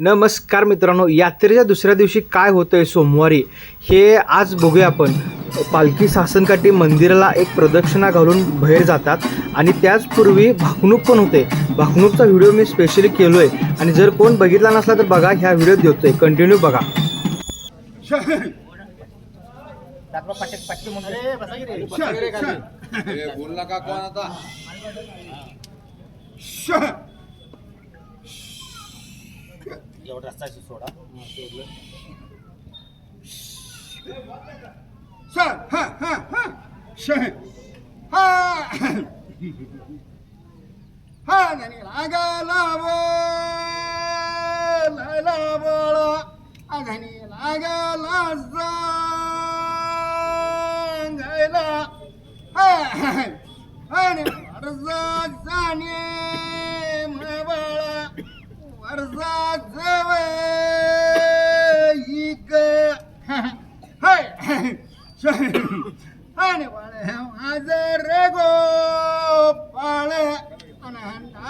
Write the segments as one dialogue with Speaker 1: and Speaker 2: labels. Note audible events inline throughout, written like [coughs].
Speaker 1: नमस्कार मित्रांनो यात्रेच्या दुसऱ्या दिवशी काय होतंय सोमवारी हे आज बघूया आपण. पालखी सासनकाठी मंदिराला एक प्रदक्षिणा घालून बाहेर जातात आणि त्याचपूर्वी भाकणूक पण होते. भाकणूकचा व्हिडिओ मी स्पेशली केलोय आणि जर कोण बघितला नसला तर बघा ह्या व्हिडिओत देतोय. कंटिन्यू बघा.
Speaker 2: ए, बोल नका कोण आता?
Speaker 3: आणि वर्षा जाणे बाळा वर्षा जवळ इक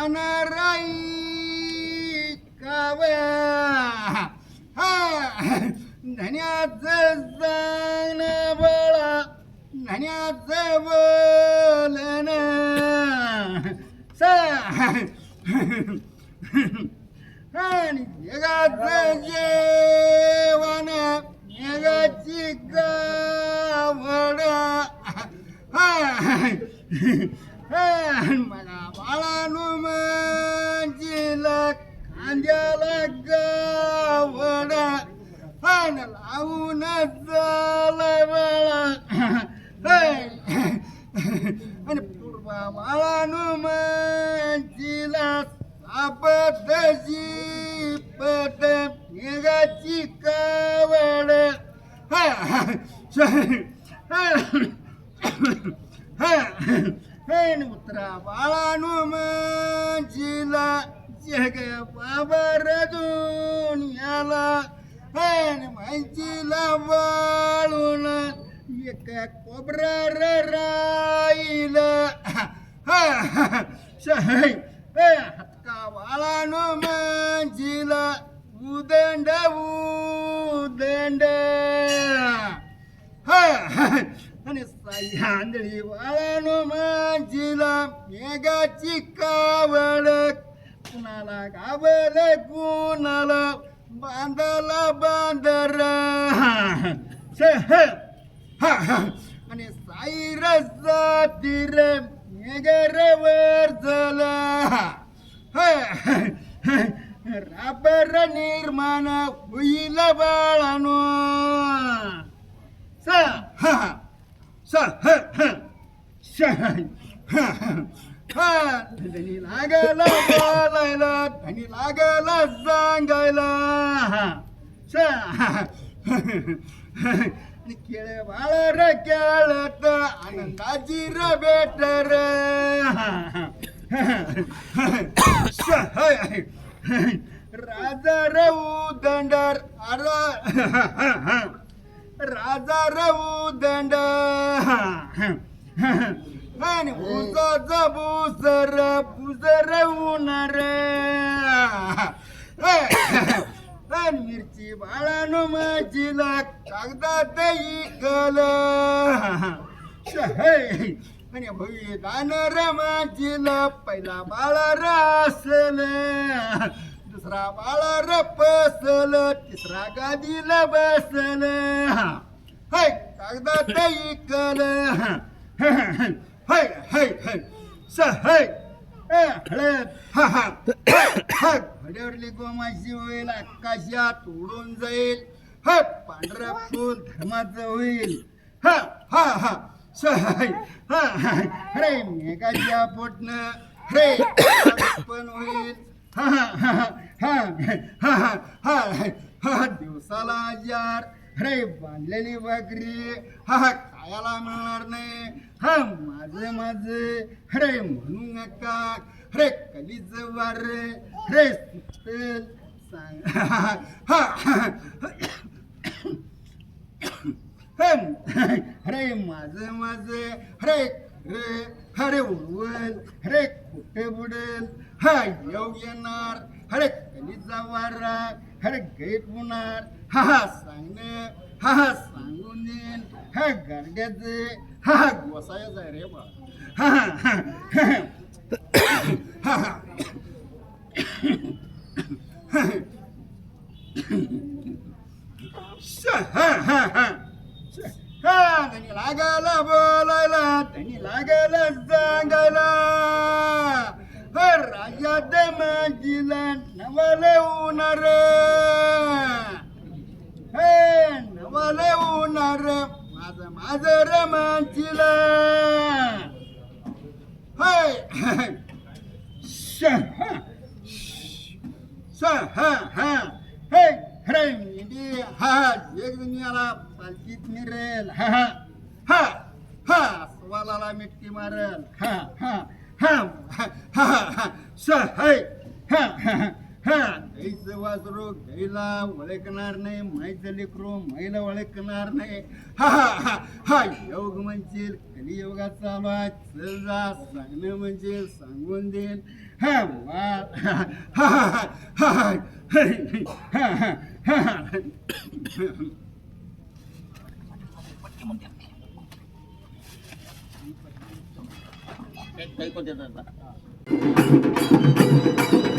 Speaker 3: आणि राई काव धन्याचं जाण बाळा. धन्याचं बोलन आणि जगाचं जेवण जगाची गावड. मला बाळानु मंजिला खांद्याला गावड हान लावून झालं बाळा. आणि पूर्वा बाळानु मंजिला सापतशी पट मेघाची कावड. उतरा बाळानु मंजिला. जग बाबर दुनियाला. मंजिला वाळून एक कोबरा कोबरार [laughs] हा हत्का साह्यांदळी बाळानु मंजिला मेघाची कावड कुणाला गावल कुणाला बांधला बांदर आणि साईर जातीर मेघरवर झाला राबर निर्माण होईल बाळानो स स हा. धनी लागला बोलायला. धनी लागला सांगायला. स केळे बाळ र केळत आनंदाची र बेट राजा रऊ दंडर. अर राजा रऊ दंड. आणि उसाचा भूसर भूसर उनर आणि मिरची बाळानो माझीला कागदात इकल आणि भवी दानर माझीला पहिला बाळा रासल. दुसरा बाळा रपसल तिसरा गादीला बसल. हाय कागदात इकल. हाय हाय हाय स हाय घड्यावरली गोमाशी होईल आकाशात उडून जाईल. हा पांढरा फुल धर्माचं होईल. हा हा हा. सहाय हा. हा अरे मेघाच्या पोटनं. रे [coughs] पण होईल. हा हा हा. हा हा हा हा दिवसाला यार. अरे बांधलेली बकरी. हा हा खायला मिळणार नाही. हा माझं माझं. अरे म्हणू नका. अरे कलीच वार रे. सुटेल. सांग. हा अरे [coughs] माझं माझं. अरे रे हरे उडवल अरे कुठे बुडेल? हा येऊ येणार. हरे कलीचा वारा हरे गैत होणार हा हा सांगणे हा हा सांगून देईन हा गाडग्याचे हा हा गोसायाच रे बा. हा हा. हा [coughs] हा. राज्यात माझीला नवाले होणार हे नवाले होणार माझ माझ रमांचीला आला पालखीत मिरेल हा हा हा स्वाला मिटकी मारेल हा हा हा हा स है हा हा हा गाईचं वासरू गाईला ओळखणार नाही माईचं लेकरू माईला ओळखणार नाही हा हा हा हा योग म्हणजे कलियोगाचा चालू आहे चल जा सांगणं म्हणजे सांगून देईन हा वा हा हा हा हा हा हा हा Thank
Speaker 1: you.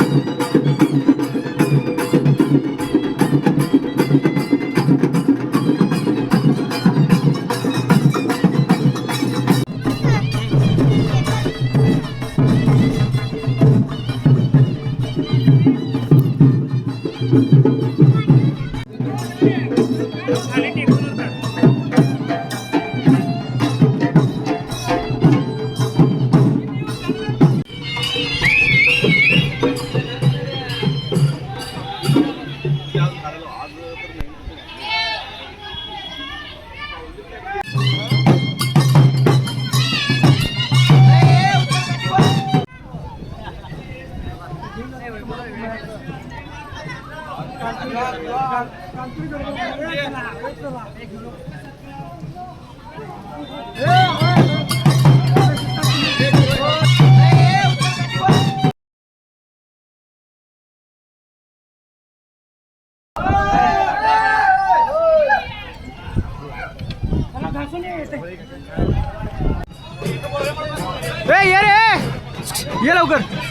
Speaker 1: ये लवकर.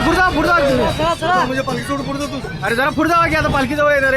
Speaker 1: पुढचा पुढचा मुझे पालखी सोडून पुढे तू. अरे जरा पुढे जावा की आता पालखी जवळ येणार